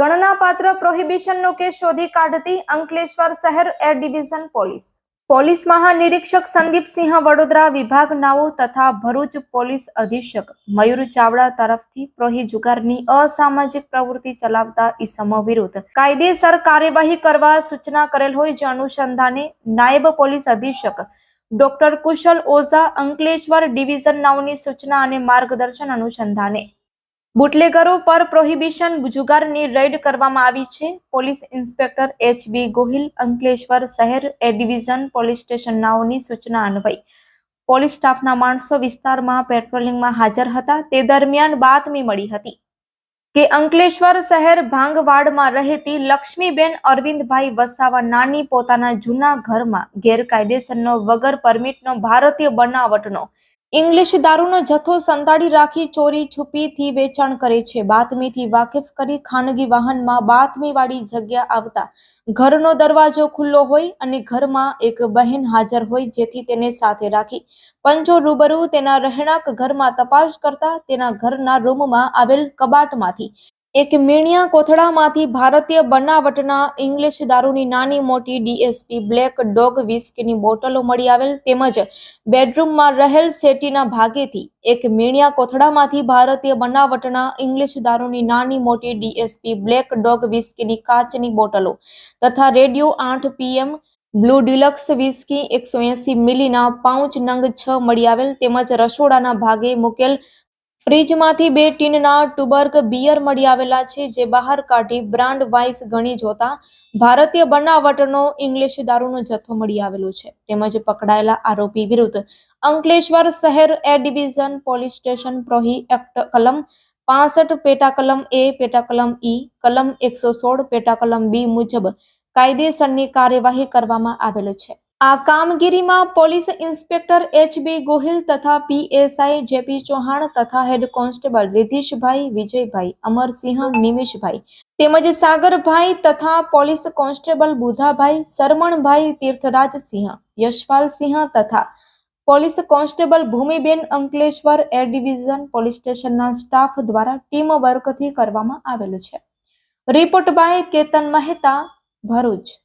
ગણનાપાત્ર પ્રોહિબિશનનો case શોધી કાઢતી અંકલેશ્વર શહેર એર ડિવિઝન પોલીસ. પોલીસ મહાનિરીક્ષક સંદીપસિંહ વડોદરા વિભાગ નાઓ તથા ભરૂચ પોલીસ અધિક્ષક મયુર ચાવડા તરફથી પ્રોહી જુગારની અસામાજિક પ્રવૃત્તિ ચલાવતા ઈસમો વિરુદ્ધ કાયદેસર કાર્યવાહી કરવા સૂચના કરેલ હોય જે અનુસંધાને નાયબ પોલીસ અધિક્ષક ડોક્ટર કુશલ ઓઝા અંકલેશ્વર ડિવિઝન નાઓની સૂચના અને માર્ગદર્શન અનુસંધાને બુટલેગરો પર પ્રોહિબિશન જુગારની રેડ કરવામાં આવી છે. Police inspector H B Gohil, Ankleshwar શહેર એ ડિવિઝન પોલીસ સ્ટેશન સૂચના અન્વયે. પોલીસ સ્ટાફના માણસો વિસ્તારમાં પેટ્રોલિંગમાં હાજર હતા. તે દરમિયાન બાતમી મળી હતી કે અંકલેશ્વર શહેર ભાંગવાડમાં રહેતી લક્ષ્મીબેન અરવિંદભાઈ વસાવા નાની પોતાના જૂના ઘરમાં ગેરકાયદેસરનો વગર પરમિટનો ભારતીય બનાવટનો ઇંગ્લિશ દારૂનો જથ્થો સંતાડી રાખી ચોરી છુપીથી વેચાણ કરે છે. બાતમીથી વાકેફ કરી ખાનગી વાહનમાં બાતમીવાળી જગ્યા આવતા ઘરનો દરવાજો ખુલ્લો હોય અને ઘરમાં એક બહેન હાજર હોય જેથી તેને સાથે રાખી પંચો રૂબરૂ તેના રહેણાંક ઘરમાં તપાસ કરતા તેના ઘરના રૂમમાં આવેલ કબાટમાંથી એક મીણિયા કોથળામાંથી ભારતીય બનાવટના ઇંગ્લિશ દારૂની નાની મોટી ડીએસપી બ્લેક ડોગ વિસ્કીની બોટલો મળી આવેલ તેમજ બેડરૂમમાં રહેલ સેટીના ભાગેથી એક મીણિયા કોથળામાંથી ભારતીય બનાવટના ઇંગ્લિશ દારૂની નાની મોટી ડીએસપી બ્લેક ડોગ વિસ્કીની કાચની બોટલો તથા રેડિયો આઠ પીએમ બ્લુ ડિલક્સ વિસ્કી એકસો એંસી મિલીના પાઉચ નંગ છ મળી આવેલ તેમજ રસોડાના ભાગે મૂકેલ ફ્રીજમાંથી બે ટીનના ટુબર્ગ બિયર મળી આવેલા છે, જે બહાર કાઢી બ્રાન્ડ વાઇસ ગણી જોતા ભારતીય બનાવટનો ઇંગ્લિશ દારૂનો જથ્થો મળી આવેલો છે. તેમજ પકડાયેલા આરોપી વિરુદ્ધ અંકલેશ્વર શહેર A division police station prohi act કલમ પાસઠ પેટા એ પેટા કલમ ઈ, કલમ એકસો સોળ પેટા કલમ બી મુજબ કાયદેસરની કાર્યવાહી કરવામાં આવેલ છે. આ કામગીરીમાં police inspector H B Gohil તથા પીએસઆઈ જેપી ચૌહાણ તથા હેડ કોન્સ્ટેબલ રિધીશભાઈ વિજયભાઈ, અમરસિંહ નિમેશભાઈ તેમજ સાગરભાઈ તથા પોલીસ કોન્સ્ટેબલ બુધાભાઈ સરમણભાઈ તીર્થરાજસિંહ, યશપાલસિંહ તથા police constable Bhumiben Ankleshwar A division police સ્ટેશનના સ્ટાફ દ્વારા ટીમ વર્કથી કરવામાં આવેલું છે. Report by Ketan Mehta, Bharuch.